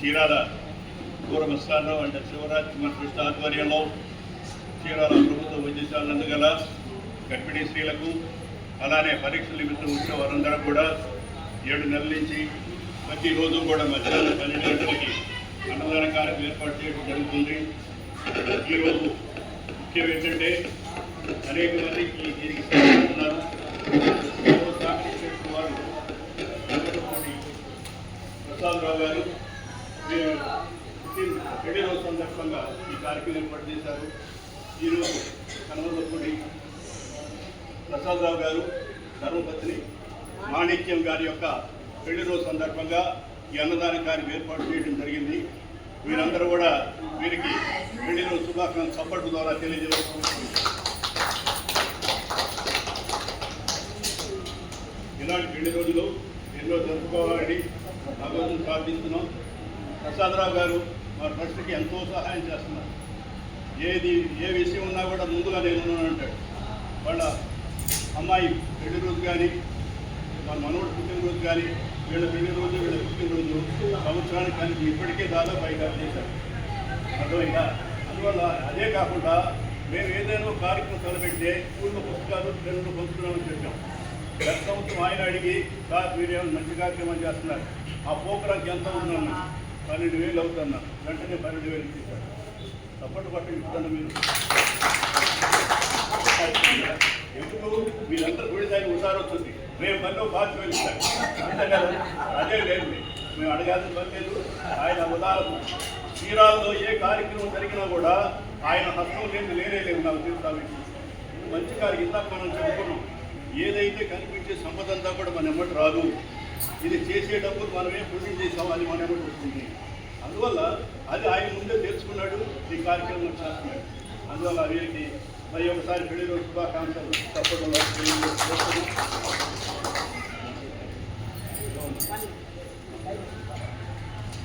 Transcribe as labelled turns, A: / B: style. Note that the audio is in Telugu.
A: చీరాల పూర్వస్థానం అంటే శివరాజ్ కుమార్ కృష్ణ ఆధ్వర్యంలో చీరాల ప్రభుత్వ వైద్యశాల నందుగల గర్భిణీ స్త్రీలకు అలానే పరీక్షల నిమిత్తం వచ్చిన వారందరూ కూడా ఏడు నెలల నుంచి ప్రతిరోజు కూడా మధ్యాహ్నం పన్నెండు గంటలకి అన్నదాన కార్యక్రమం ఏర్పాటు చేయడం జరుగుతుంది. ఈరోజు ముఖ్యం ఏంటంటే అనేక మంది దీనికి సహకరిస్తున్నారు ఈరోజు సహకరించిన వారు ప్రసాదరావు గారు మీరు పెళ్ళి రోజు సందర్భంగా ఈ కార్యక్రమం ఏర్పాటు చేశారు ఈరోజు కనవలపూడి ప్రసాదరావు గారు ధర్మపత్ని మాణిక్యం గారి యొక్క పెళ్ళి రోజు సందర్భంగా ఈ అన్నదాన కార్యం ఏర్పాటు చేయడం జరిగింది వీరందరూ కూడా వీరికి పెళ్ళి రోజు శుభాకాంక్ష చప్పట్ల ద్వారా తెలియజేస్తుంది ఇలాంటి పెళ్ళి రోజులు ఎన్నో జరుపుకోవాలని భగవంతుని ప్రార్థిస్తున్నాం. ప్రసాదరావు గారు మా ట్రస్ట్కి ఎంతో సహాయం చేస్తున్నారు. ఏది ఏ విషయం ఉన్నా కూడా ముందుగా నేను అంటాడు. వాళ్ళ అమ్మాయి పెళ్ళి రోజు కానీ వాళ్ళ మనవడు పుట్టినరోజు కానీ వీళ్ళ పెళ్ళి రోజు వీళ్ళ పుట్టినరోజు సంవత్సరానికి కానీ ఇప్పటికే దాదాపు ఐదు ఆరు చేశారు. అర్థమైందా? అందువల్ల అదే కాకుండా మేము ఏదైనా కార్యక్రమం తలపెడితే స్కూల్లో పుస్తకాలు రెండు పంచుకున్నామని చెప్పాం. గత సంవత్సరం ఆయన అడిగి సార్ మీరు మంచి కార్యక్రమం చేస్తున్నారు? ఆ పోకరాకి ఎంత ఉందన్నా పన్నెండు వేలు అవుతున్నా. వెంటనే పన్నెండు వేలు ఇచ్చేసాడు తప్పట్టు పట్టు ఇస్తాను మీరు. ఎందుకు? మీరంతా గుడిదాన్ని ఉసారి వస్తుంది. మేము మళ్ళీ బాధ్యత వెళ్ళిస్తారు అంతే కదా? అదే లేదు. మేము అడగాల్సిన పని లేదు. ఆయన ఉదాహరణ చీరాల్లో ఏ కార్యక్రమం జరిగినా కూడా ఆయన హస్తం లేదు లేనే లేవు నాకు తెలుసు మంచి కార్యం ఇందాక మనం చెప్పుకున్నాం. ఏదైతే కనిపించే సంపద అంతా కూడా మన ఎమ్మటి రాదు. ఇది చేసేటప్పుడు మనమే ఏం పుణ్యం చేసాం. అది మన ఎమ్మటి వస్తుంది. అందువల్ల అది ఆయన ముందే తెలుసుకున్నాడు ఈ కార్యక్రమం చేస్తున్నాడు. అందువల్ల అవేంటి మరి ఒకసారి పెళ్ళి రోజు శుభాకాంక్షలు. తప్పకుండా